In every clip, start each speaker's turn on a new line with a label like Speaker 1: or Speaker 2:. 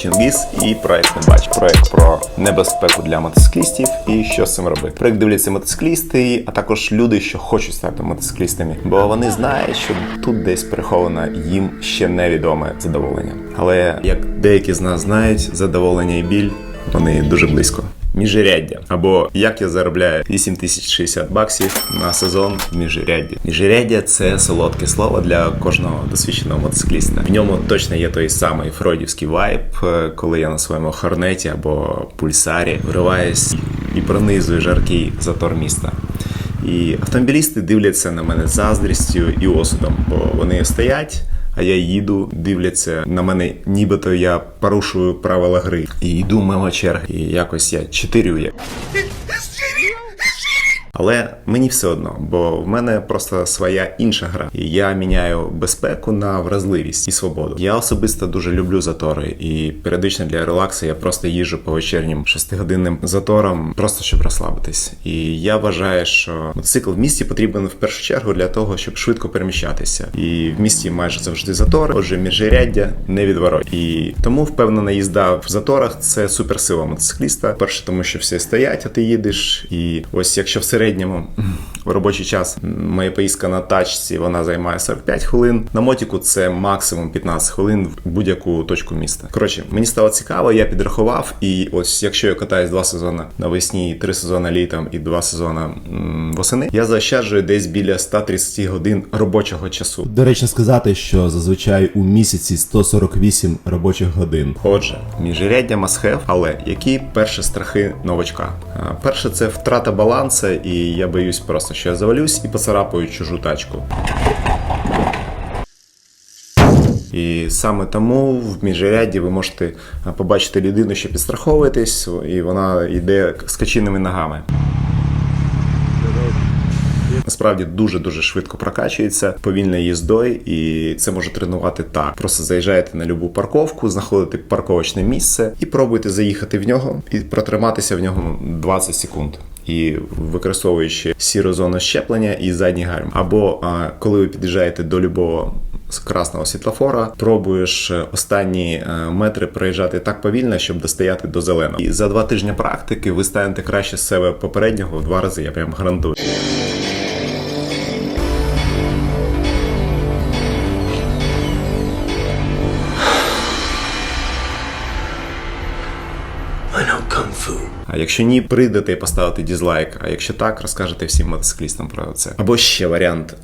Speaker 1: Чингіс і проект не бач. Проект про небезпеку для мотоциклістів і що з цим робити. Проект дивляться мотоциклісти, а також люди, що хочуть стати мотоциклістами, бо вони знають, що тут десь приховано їм ще невідоме задоволення. Але як деякі з нас знають, задоволення і біль вони дуже близько. Міжряддя. Або як я заробляю 8060 баксів на сезон в міжрядді. Міжряддя це солодке слово для кожного досвідченого мотоцикліста. В ньому точно є той самий фройдівський вайб, е, коли я на своєму хорнеті або пульсарі вриваюсь і пронизую жаркий затор міста. І автомобілісти дивляться на мене заздрістю і осудом, бо вони стоять. А я їду, дивляться на мене, нібито я порушую правила гри. І йду мимо черги. І якось я чотирюю. Але мені все одно, бо в мене просто своя інша гра. І я міняю безпеку на вразливість і свободу. Я особисто дуже люблю затори, і періодично для релаксу я просто їжджу по вечірнім шестигодинним заторам, просто щоб розслабитись. І я вважаю, що мотоцикл в місті потрібен в першу чергу для того, щоб швидко переміщатися. І в місті майже завжди затори, отже, міжряддя не відворот. І тому впевнена їзда в заторах це суперсила мотоцикліста. Перше, тому що всі стоять, а ти їдеш. І ось якщо в середньому в робочий час моя поїздка на тачці вона займає 45 хвилин. На мотіку це максимум 15 хвилин в будь-яку точку міста. Коротше, мені стало цікаво, я підрахував, і ось якщо я катаюсь два сезони навесні, три сезони літом і два сезони восени, я заощаджую десь біля 130 годин робочого часу.
Speaker 2: Доречно сказати, що зазвичай у місяці 148 робочих годин.
Speaker 1: Отже, міжряддя must have, але які перші страхи новачка? А, Перше, це втрата балансу, і я боюсь просто, що я завалюсь і поцарапаю чужу тачку. І саме тому в міжряді ви можете побачити людину, що підстраховуєтесь, і вона йде з скаченими ногами. Насправді дуже дуже швидко прокачується повільною їздою, і це може тренувати так. Просто заїжджаєте на любу парковку, знаходите парковочне місце і пробуйте заїхати в нього і протриматися в нього 20 секунд. І використовуючи сіру зону щеплення і задній гальм. Або коли ви під'їжджаєте до любого з красного світлофора, пробуєш е, останні е, метри проїжджати так повільно, щоб достояти до зеленого. І за два тижні практики ви станете краще з себе попереднього в два рази. Я прям гарантую. Якщо ні, прийдете і поставите дізлайк. А якщо так, розкажете всім мотоциклістам про це. Або ще варіант: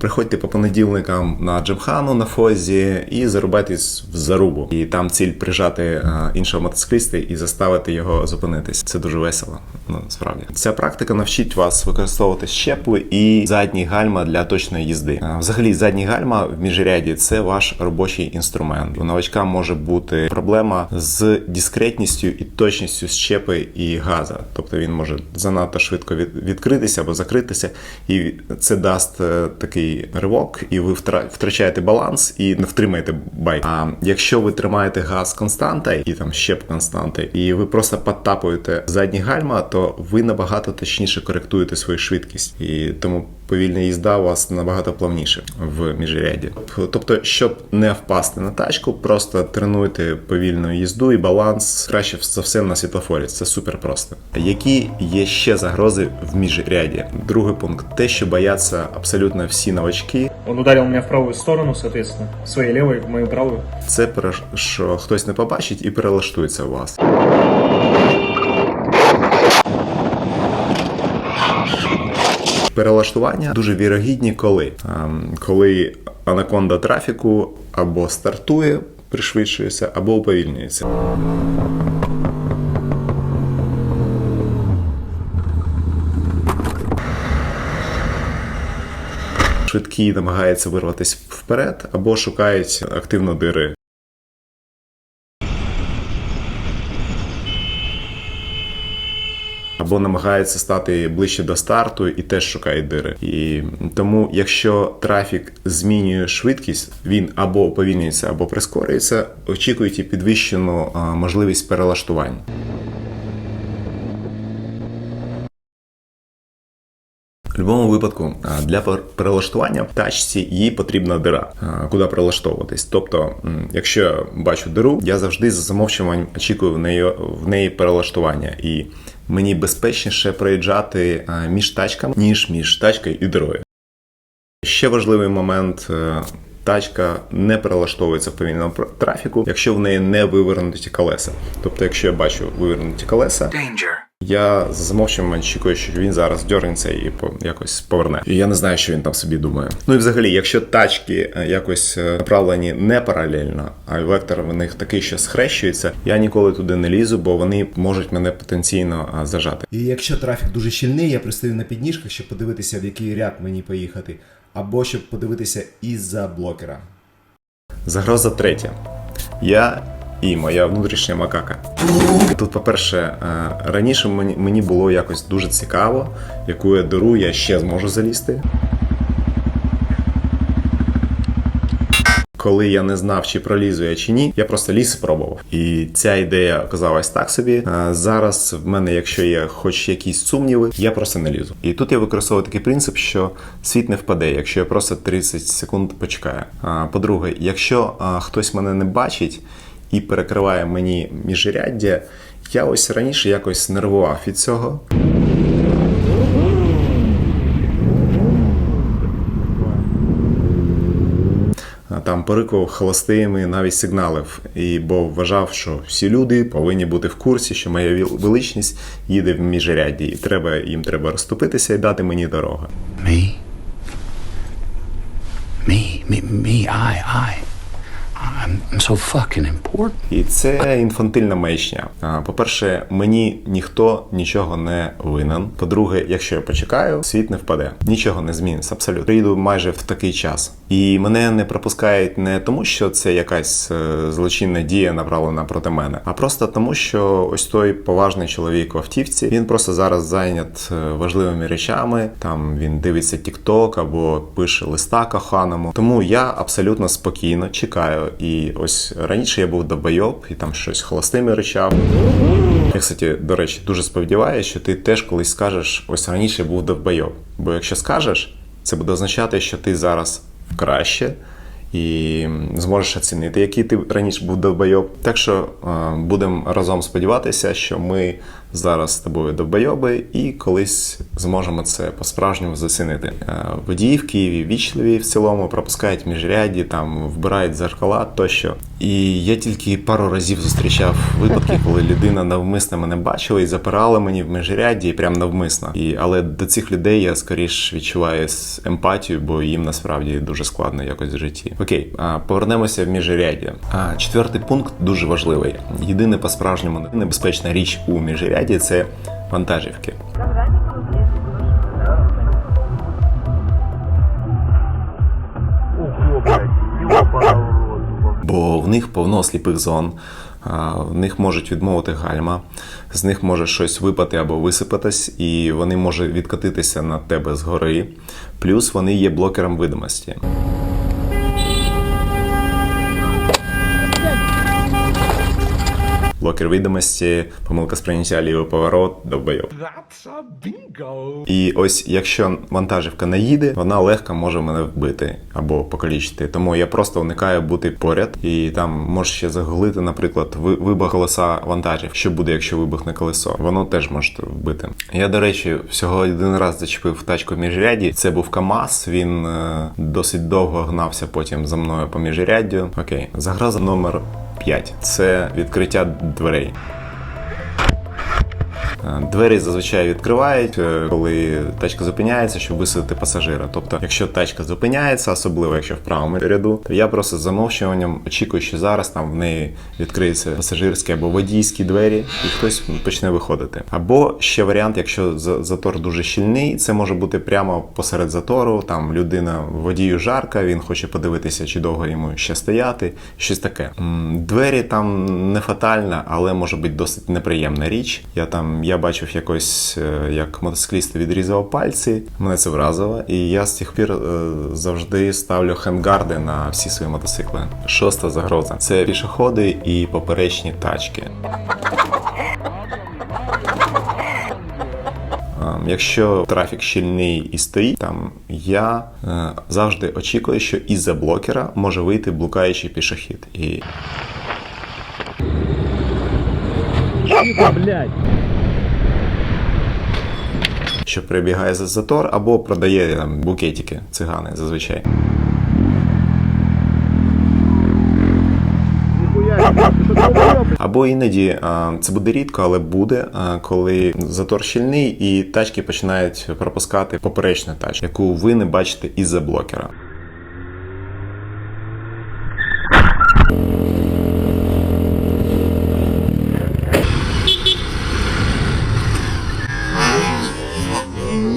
Speaker 1: приходьте по понеділникам на Джимхану на фозі і зарубайтесь в зарубу. І там ціль прижати іншого мотоцикліста і заставити його зупинитись. Це дуже весело. Ну справді ця практика навчить вас використовувати щепли і задні гальма для точної їзди. Взагалі, задні гальма в міжряді це ваш робочий інструмент. У новачка може бути проблема з дискретністю і точністю щепи і газа. Тобто він може занадто швидко від- відкритися або закритися, і це дасть е, такий ривок, і ви втра- втрачаєте баланс і не втримаєте байк. А якщо ви тримаєте газ константа, і там щеп константи, і ви просто підтапуєте задні гальма, то ви набагато точніше коректуєте свою швидкість. І тому повільна їзда у вас набагато плавніше в міжряді. Тобто, щоб не впасти на тачку, просто тренуйте повільну їзду і баланс краще за все на світлофорі. Це супер просто. Які є ще загрози в міжряді? Другий пункт те, що бояться абсолютно всі новачки.
Speaker 3: Он ударил меня в правую сторону, соответственно, своей левой в мою правую.
Speaker 1: Це про що хтось не побачить і перелаштується у вас. Перелаштування дуже вірогідні, коли Ем, коли анаконда трафіку або стартує, пришвидшується, або уповільнюється. Швидкі намагаються вирватися вперед або шукають активно дири. Або намагаються стати ближче до старту і теж шукають дири. І тому, якщо трафік змінює швидкість, він або уповільнюється, або прискорюється, очікуйте підвищену можливість перелаштувань. В будь-якому випадку для перелаштування в тачці їй потрібна дира, куди перелаштовуватись. Тобто, якщо я бачу диру, я завжди за замовчуванням очікую в неї, в неї перелаштування. І мені безпечніше проїжджати між тачками, ніж між тачкою і дорогою. Ще важливий момент. е, Тачка не перелаштовується в повільному трафіку, якщо в неї не вивернуті колеса. Тобто, якщо я бачу вивернуті колеса, я за очікую, що він зараз дьорнеться і по- якось поверне. І я не знаю, що він там собі думає. Ну і взагалі, якщо тачки е, якось е, направлені не паралельно, а вектор в них такий, що схрещується, я ніколи туди не лізу, бо вони можуть мене потенційно зажати.
Speaker 2: І якщо трафік дуже щільний, я пристаю на підніжках, щоб подивитися, в який ряд мені поїхати, або щоб подивитися із-за блокера.
Speaker 1: Загроза третя. Я і моя внутрішня макака. Тут, по-перше, е, раніше мені, було якось дуже цікаво, яку я диру я ще зможу залізти. Коли я не знав, чи пролізу я чи ні, я просто ліз і пробував. І ця ідея оказалась так собі. Е, Зараз в мене, якщо є хоч якісь сумніви, я просто не лізу. І тут я використовую такий принцип, що світ не впаде, якщо я просто 30 секунд почекаю. А, По-друге, якщо а, хтось мене не бачить і перекриває мені міжряддя, я ось раніше якось нервував від цього. Там порикував холостими, навіть сигналив, і бо вважав, що всі люди повинні бути в курсі, що моя величність їде в міжрядді, і треба їм треба розступитися і дати мені дорогу.
Speaker 4: Me? Me, me, me, I, I. I'm, so fucking important.
Speaker 1: І це інфантильна маячня. По-перше, мені ніхто нічого не винен. По-друге, якщо я почекаю, світ не впаде. Нічого не зміниться. Абсолютно. Прийду майже в такий час. І мене не пропускають не тому, що це якась е, злочинна дія направлена проти мене, а просто тому, що ось той поважний чоловік в автівці. Він просто зараз зайнят е, важливими речами. Там він дивиться TikTok або пише листа коханому. Тому я абсолютно спокійно чекаю. І ось раніше я був добайоб і там щось холостими речав. Я, кстати, до речі, дуже сподіваюся, що ти теж колись скажеш, ось раніше я був довбойоб. Бо якщо скажеш, це буде означати, що ти зараз краще і зможеш оцінити, який ти раніше був довбойоб. Так що е, будемо разом сподіватися, що ми зараз з тобою довбойоби і колись зможемо це по-справжньому зацінити. Е, Водії в Києві вічливі в цілому пропускають міжряді, там вбирають зеркала тощо. І я тільки пару разів зустрічав випадки, коли людина навмисно мене бачила і запирала мені в межряді, і прям навмисно. І, але до цих людей я скоріш відчуваю емпатію, бо їм насправді дуже складно якось в житті. Окей, повернемося в міжряді. А четвертий пункт дуже важливий. Єдине по-справжньому небезпечна річ у міжряді це вантажівки. бо в них повно сліпих зон, в них можуть відмовити гальма, з них може щось випати або висипатись, і вони можуть відкатитися на тебе згори. Плюс вони є блокером видимості. Блокер видимості, помилка сприйняття лівий поворот, довбойоб. І ось якщо вантажівка не їде, вона легко може мене вбити або покалічити. Тому я просто уникаю бути поряд і там може ще загулити, наприклад, ви- вибух колеса вантажів. Що буде, якщо вибухне колесо? Воно теж може вбити. Я, до речі, всього один раз зачепив тачку в міжряді. Це був КАМАЗ. Він е, досить довго гнався потім за мною по міжряддю. Окей, загроза номер 5. Це відкриття дверей. Е, Двері зазвичай відкривають, е, коли тачка зупиняється, щоб висадити пасажира. Тобто, якщо тачка зупиняється, особливо якщо в правому ряду, то я просто з замовчуванням очікую, що зараз там в неї відкриються пасажирські або водійські двері, і хтось почне виходити. Або ще варіант, якщо затор дуже щільний, це може бути прямо посеред затору. Там людина водію жарка, він хоче подивитися, чи довго йому ще стояти, щось таке. Двері там не фатальна, але може бути досить неприємна річ. Я там я бачив якось, е, як мотоцикліст відрізав пальці. Мене це вразило, і я з тих пір е, завжди ставлю хендгарди на всі свої мотоцикли. Шоста загроза це пішоходи і поперечні тачки. Ем, Якщо трафік щільний і стоїть, там я е, завжди очікую, що із-за блокера може вийти блукаючий пішохід. І що прибігає за затор або продає там букетики цигани зазвичай. Або іноді це буде рідко, але буде, коли затор щільний і тачки починають пропускати поперечну тачку, яку ви не бачите із-за блокера.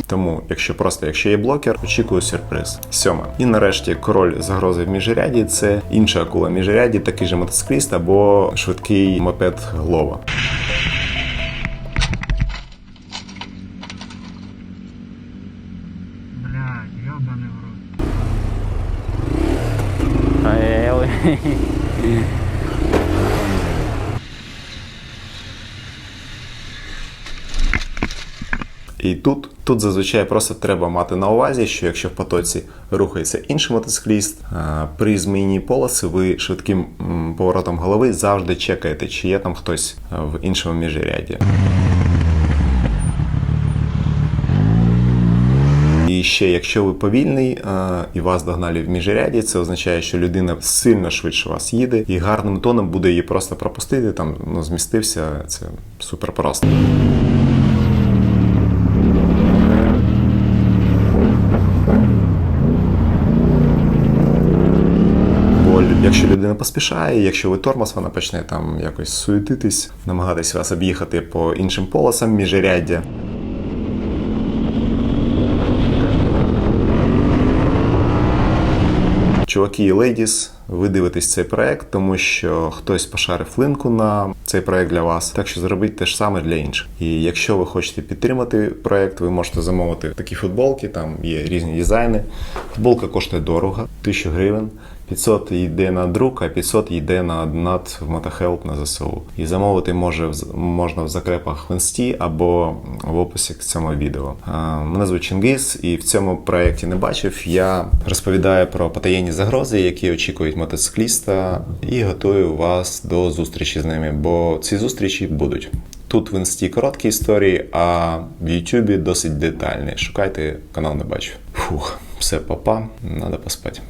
Speaker 1: Тому, якщо просто якщо є блокер, очікую сюрприз. Сьоме. І нарешті король загрози в міжряді це інша акула міжряді, такий же мотоцикліст або швидкий мопед Глова.
Speaker 3: Блядь, в рот.
Speaker 1: І тут, тут зазвичай просто треба мати на увазі, що якщо в потоці рухається інший мотоцикліст, при зміні полоси ви швидким поворотом голови завжди чекаєте, чи є там хтось в іншому міжряді. І ще, якщо ви повільний а, і вас догнали в міжряді, це означає, що людина сильно швидше вас їде, і гарним тоном буде її просто пропустити. Там ну, змістився. Це супер просто. Бо лю- якщо людина поспішає, якщо ви тормоз, вона почне там якось суетитись, намагатись вас об'їхати по іншим полосам міжряддя. Чуваки і лейдіс, ви дивитесь цей проект, тому що хтось пошарив линку на цей проект для вас. Так що зробіть те ж саме для інших. І якщо ви хочете підтримати проект, ви можете замовити такі футболки, там є різні дизайни. Футболка коштує дорого, 1000 гривень. 500 йде на друк, а 500 йде на донат в Мотохелп на ЗСУ. І замовити може можна в закрепах в інсті або в описі к цьому відео. Мене звуть Чингис, і в цьому проєкті не бачив. Я розповідаю про потаєнні загрози, які очікують мотоцикліста, і готую вас до зустрічі з ними, бо ці зустрічі будуть. Тут в інсті короткі історії, а в Ютубі досить детальні. Шукайте канал не бачу. Фух, все, папа, треба поспати.